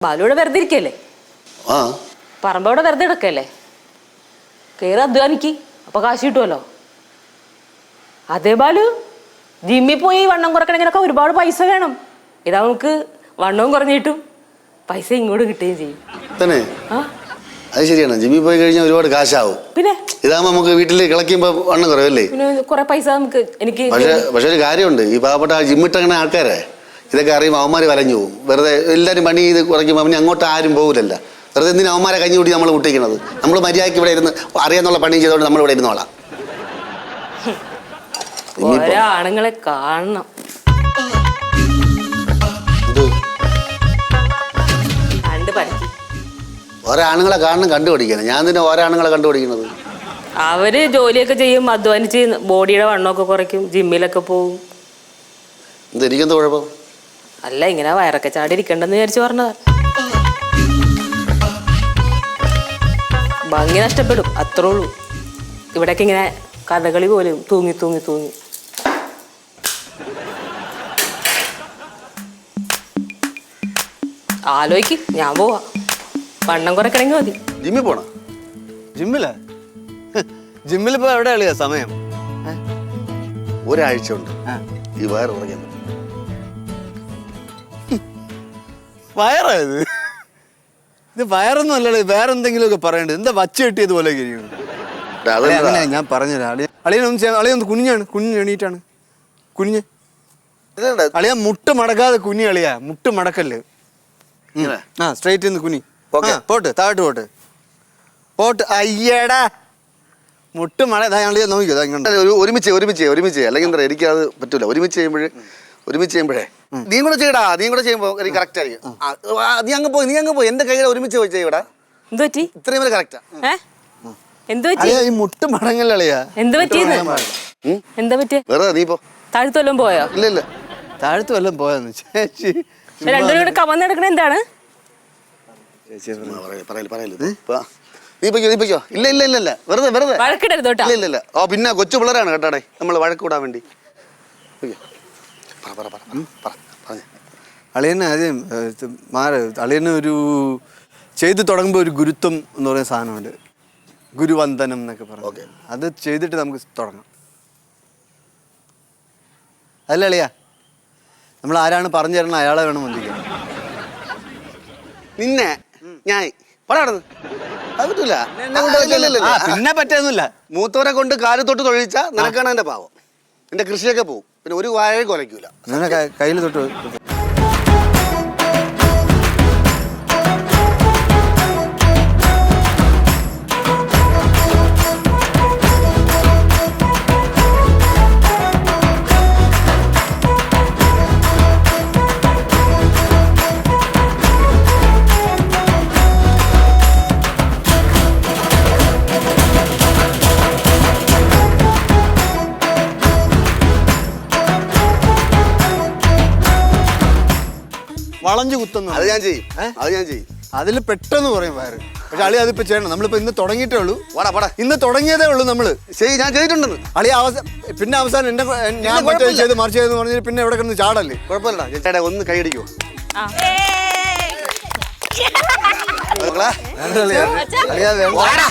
ബാലുവിടെ വെറുതെ ഇരിക്കല്ലേ? ആ. പറമ്പവിടെ വെറുതെ കിടക്കല്ലേ? കയറി അധ്വാനിക്ക് അപ്പൊ കാശ് കിട്ടുമല്ലോ അതേ ബാലു ജിമ്മിൽ പോയി വണ്ണം കുറക്കണമെങ്കിലൊക്കെ ഒരുപാട് പൈസ വേണം. ഇതാ നമുക്ക് വണ്ണവും കുറഞ്ഞിട്ടും പൈസ ഇങ്ങോട്ട് കിട്ടുകയും ചെയ്യും. തന്നെ? ആ. അത് ശരിയാണ്. ജിമ്മിൽ പോയി കഴിഞ്ഞാൽ ഒരുപാട് കാശാവും. പിന്നെ? ഇതാകുമ്പോൾ നമുക്ക് വീട്ടിൽ കിളക്കുമ്പോ വണ്ണം കുറവല്ലേ പിന്നെ കുറെ പൈസ നമുക്ക് എനിക്ക് പക്ഷെ പക്ഷെ ഒരു കാര്യമുണ്ട്. ഈ പാവപ്പെട്ട ജിമ്മിട്ടങ്ങനെ ആൾക്കാരെ ഇതൊക്കെ അറിയുമ്പോൾ അവന്മാർ വലഞ്ഞു പോകും. വെറുതെ എല്ലാവരും പണി ചെയ്ത് കുറയ്ക്കുമ്പോൾ അവന് അങ്ങോട്ട് ആരും പോകില്ലല്ല. വെറുതെ എന്തിനും അവന്മാരെ കഞ്ഞി കൂടി നമ്മൾ കുട്ടിക്കണത് നമ്മൾ മര്യാദയ്ക്ക് ഇവിടെ ഇരുന്ന് അറിയാന്നുള്ള പണി ചെയ്തുകൊണ്ട് നമ്മൾ ഇവിടെ ഇരുന്നോളാം. ഓരോ ആണുങ്ങളെ കാണണം. ഓരോ ആണുങ്ങളെ കാണണം കണ്ടുപിടിക്കണം. ഞാൻ തന്നെ ഓരോ ആണുങ്ങളെ കണ്ടുപിടിക്കുന്നത്? അവർ ജോലിയൊക്കെ ചെയ്യും അധ്വാനിച്ച് ബോഡിയുടെ വണ്ണമൊക്കെ കുറയ്ക്കും ജിമ്മിലൊക്കെ പോകും. എനിക്കെന്ത് കുഴപ്പം? അല്ല ഇങ്ങനെ വയറൊക്കെ ചാടി ഇരിക്കണ്ടെന്ന് വിചാരിച്ചു പറഞ്ഞതാ. ഭംഗി നഷ്ടപ്പെടും അത്രേ ഉള്ളൂ. ഇവിടെയൊക്കെ ഇങ്ങനെ കഥകളി പോലും തൂങ്ങി തൂങ്ങി തൂങ്ങി. ആലോചിക്ക് ഞാൻ പോവാ. വണ്ണം കുറയ്ക്കണമെങ്കിൽ മതി. ജിമ്മിൽ പോണോ? ജിമ്മിലാ? ജിമ്മിൽ ഇപ്പൊ എവിടെ കളിയാ സമയം? ഒരാഴ്ച ഉണ്ട് ഈ വയറ് കുറയ്ക്കാൻ ഇത്. വയറൊന്നും അല്ലല്ലോ വേറെ എന്തെങ്കിലുമൊക്കെ പറയണ്ടത് എന്താ വച്ച കെട്ടിയത് പോലെ അങ്ങനെ ഞാൻ പറഞ്ഞുതരാം. അളിയ അളിയനൊന്നും ചെയ്യാൻ അളിയൊന്ന് കുഞ്ഞാണ് കുഞ്ഞ് എണീറ്റാണ്. കുഞ്ഞ്? അളിയ മുട്ട് മടക്കാതെ കുഞ്ഞി അളിയാ. മുട്ട് മടക്കല്ല്. ആ സ്ട്രൈറ്റ് നിന്ന് കുഞ്ഞി ഓക്കേ. പോട്ട് താഴോട്ട് പോട്ട്. പോട്ട് അയ്യടാ. മുട്ട് മട നോക്കിയോ അളിയ ഒരുമിച്ച് ഒരുമിച്ച് ഒരുമിച്ച്. അല്ലെങ്കിൽ എന്താ എനിക്ക് അത് പറ്റൂല. ഒരുമിച്ച് ചെയ്യുമ്പോഴേ ഒരുമിച്ച് ചെയ്യുമ്പോഴേ. നീ കൂടെ ചെയ്യടാ നീ കൂടെ ചെയ്യുമ്പോൾ എനിക്ക് കറക്റ്റ് ആയിരിക്കും. ആ, ആ, നീ അങ്ങ് പോയി നീ അങ്ങ് പോയി എന്റെ കയ്യിൽ ഒരുമിച്ച് പോയി ചെയ്യടാ എന്ത് പറ്റി? ഇത്രയും വരെ കറക്റ്റാ ഏ? എന്ത് പറ്റി? അളിയ ഈ മുട്ട് മടങ്ങല്ല അളിയാ? എന്ത് പറ്റിയെന്ന്? എന്താ പറ്റിയ വെറുതെ നീ പോ. താഴ്ത്തൊല്ലും പോയോ? ഇല്ല ഇല്ല. താഴത്ത് വല്ലതും പോയെന്ന് ചേച്ചി രണ്ടുപേരും കൂടെ കമന്നെടുക്കണ എന്താണ്? ചേച്ചി ആ, പറയൽ, പറയൽ, പറയൽ. പോ. നീ പൊയ്ക്കോ നീ പൊയ്ക്കോ. ഇല്ല ഇല്ല ഇല്ല ഇല്ല. വെറുതെ വെറുതെ. വഴക്കിടരുത് കേട്ടോ. ഇല്ല ഇല്ല ഇല്ല. ഓ പിന്നെ കൊച്ചു പിള്ളേരാണ് കേട്ടാടേ നമ്മൾ വഴക്ക് കൂടാൻ വേണ്ടി. പൊയ്ക്കോ. പറ പറ പറ. പറ, പറ പറഞ്ഞേ. അളിയന് ആദ്യം മാറി. അളിയന് ഒരു ചെയ്തു തുടങ്ങുമ്പോൾ ഒരു ഗുരുത്വം എന്ന് പറയുന്ന സാധനമുണ്ട്. ഗുരുവന്ദനം എന്നൊക്കെ പറഞ്ഞു. അത് ചെയ്തിട്ട് നമുക്ക് തുടങ്ങാം. അല്ല അളിയ. നമ്മൾ ആരാണ് പറഞ്ഞു തരണം അയാളെ വേണം വന്ദിക്കാൻ. നിന്നെ ഞാൻ. പിന്നെ പറ്റൊന്നുമില്ല മൂത്തവരെ കൊണ്ട് കാലത്തോട്ട് തൊഴിച്ചാ നിനക്കാണ് എന്റെ പാവം. എന്റെ കൃഷിയൊക്കെ പോവും. പിന്നെ ഒരു വാഴ കൊലയ്ക്കൂല. കയ്യിൽ തൊട്ട് വളഞ്ഞു കുത്തുന്നു അത് ഞാൻ ചെയ്യും. അത് ഞാൻ ചെയ്യും. അതിൽ പെട്ടെന്ന് പറയും വയറ്. പക്ഷെ അളി അതിപ്പോ ചെയ്യണം. നമ്മളിപ്പോ ഇന്ന് തുടങ്ങിയിട്ടേ ഉള്ളൂ. വാടാ പടാ ഇന്ന് തുടങ്ങിയതേ ഉള്ളൂ നമ്മൾ. ശരി ഞാൻ ചെയ്തിട്ടുണ്ടെന്ന്. അളി അവസാനം പിന്നെ അവസാനം എന്റെ ഞാൻ മറ്റേ കുഴപ്പമില്ല. ചെയ്ത് മറിച്ച് ചെയ്തെന്ന് പറഞ്ഞാൽ പിന്നെ എവിടെ കിടന്ന് ചാടല്ലേ? കുഴപ്പമില്ലടാ. ചേട്ടാ ഒന്ന് കൈയടിക്കോ. അളിയാ വേണ്ട.